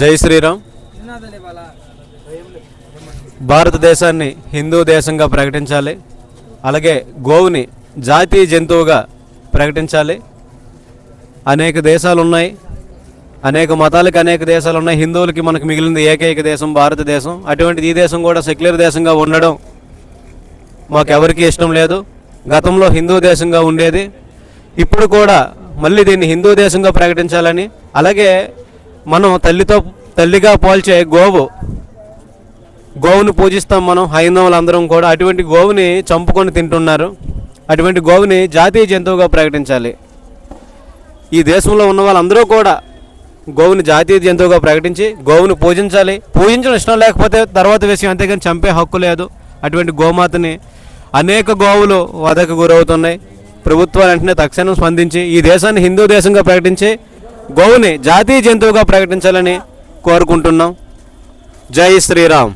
జై శ్రీరామ్. భారతదేశాన్ని హిందూ దేశంగా ప్రకటించాలి. అలాగే గోవుని జాతీయ జంతువుగా ప్రకటించాలి. అనేక దేశాలు ఉన్నాయి అనేక మతాలకు అనేక దేశాలు ఉన్నాయి హిందువులకి మనకు మిగిలింది ఏకైక దేశం భారతదేశం. అటువంటి ఈ దేశం కూడా సెక్యులర్ దేశంగా ఉండడం మాకెవరికి ఇష్టం లేదు. గతంలో హిందూ దేశంగా ఉండేది ఇప్పుడు కూడా మళ్ళీ దీన్ని హిందూ దేశంగా ప్రకటించాలని అలాగే మనం తల్లితో తల్లిగా పోల్చే గోవు గోవును పూజిస్తాం మనం హైందవులందరం కూడా అటువంటి గోవుని చంపుకొని తింటున్నారు. అటువంటి గోవుని జాతీయ జంతువుగా ప్రకటించాలి. ఈ దేశంలో ఉన్న వాళ్ళందరూ కూడా గోవుని జాతీయ జంతువుగా ప్రకటించి గోవుని పూజించాలి. పూజించడం ఇష్టం లేకపోతే తర్వాత విషయం అంతేగాని చంపే హక్కు లేదు. అటువంటి గోమాతని అనేక గోవులు వధకు గురవుతున్నాయి. ప్రభుత్వాలు వెంటనే తక్షణం స్పందించి ఈ దేశాన్ని హిందూ దేశంగా ప్రకటించి గోవుని జాతీయ జంతువుగా ప్రకటించాలని కోరుకుంటున్నాం. జై శ్రీరామ్.